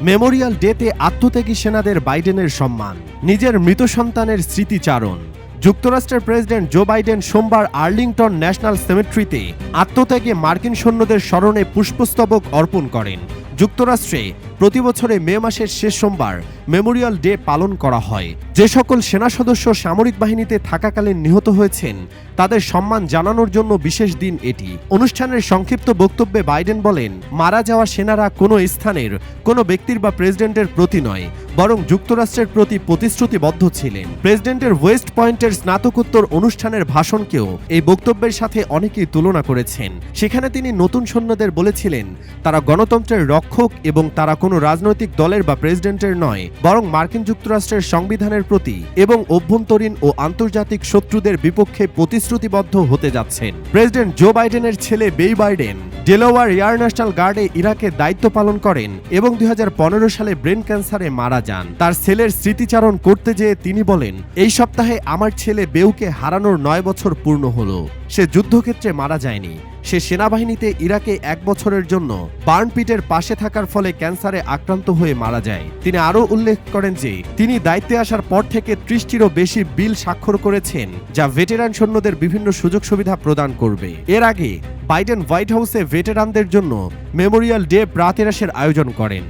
Memorial ডেতে আত্মত্যাগী সেনাদের বাইডেনের সম্মান, নিজের মৃত সন্তানের স্মৃতিচারণ। যুক্তরাষ্ট্রের প্রেসিডেন্ট জো বাইডেন সোমবার আর্লিংটন ন্যাশনাল সেমেট্রিতে আত্মত্যাগে মার্কিন সৈন্যদের স্মরণে পুষ্পস্তবক অর্পণ করেন। যুক্তরাষ্ট্রে প্রতি বছরে মে মাসের শেষ সোমবার মেমোরিয়াল ডে পালন করা হয়। যে সকল সেনা সদস্য সামরিক বাহিনীতে থাকাকালীন নিহত হয়েছেন, তাদের সম্মান জানানোর জন্য বিশেষ দিন এটি। অনুষ্ঠানের সংক্ষিপ্ত বক্তব্যে বাইডেন বলেন, মারা যাওয়া সেনারা কোনো স্থানের, কোনো ব্যক্তির বা প্রেসিডেন্টের প্রতি নয়। বরং যুক্তরাষ্ট্রের প্রতি প্রতিশ্রুতিবদ্ধ ছিলেন। প্রেসিডেন্টের ওয়েস্ট পয়েন্টের স্নাতকোত্তর অনুষ্ঠানের ভাষণকেও এই বক্তব্যের সাথে অনেকেই তুলনা করেছেন। সেখানে তিনি নতুন সৈন্যদের বলেছিলেন, তারা গণতন্ত্রের রক্ষক এবং তারা কোনো রাজনৈতিক দলের বা প্রেসিডেন্টের নয়, বরং মার্কিন যুক্তরাষ্ট্রের সংবিধানের প্রতি এবং অভ্যন্তরীণ ও আন্তর্জাতিক শত্রুদের বিপক্ষে প্রতিশ্রুতিবদ্ধ হতে যাচ্ছেন। প্রেসিডেন্ট জো বাইডেনের ছেলে Beau Biden Delaware air national গার্ডে ইরাকে দায়িত্ব পালন করেন এবং দুই হাজার পনেরো সালে ব্রেন ক্যান্সারে মারা যান। তার ছেলের স্মৃতিচারণ করতে যেয়ে তিনি বলেন, এই সপ্তাহে আমার ছেলে বেউকে হারানোর নয় বছর পূর্ণ হলো। সে যুদ্ধক্ষেত্রে মারা যায়নি। সে সেনাবাহিনীতে ইরাকে এক বছরের জন্য বার্নপিটের পাশে থাকার ফলে ক্যান্সারে আক্রান্ত হয়ে মারা যায়। তিনি আরও উল্লেখ করেন যে, তিনি দায়িত্বে আসার পর থেকে ত্রিশটিরও বেশি বিল স্বাক্ষর করেছেন, যা ভেটেরান সৈন্যদের বিভিন্ন সুযোগ সুবিধা প্রদান করবে। এর আগে বাইডেন হোয়াইট হাউসে ভেটেরানদের জন্য মেমোরিয়াল ডে প্রাতেরাসের আয়োজন করেন।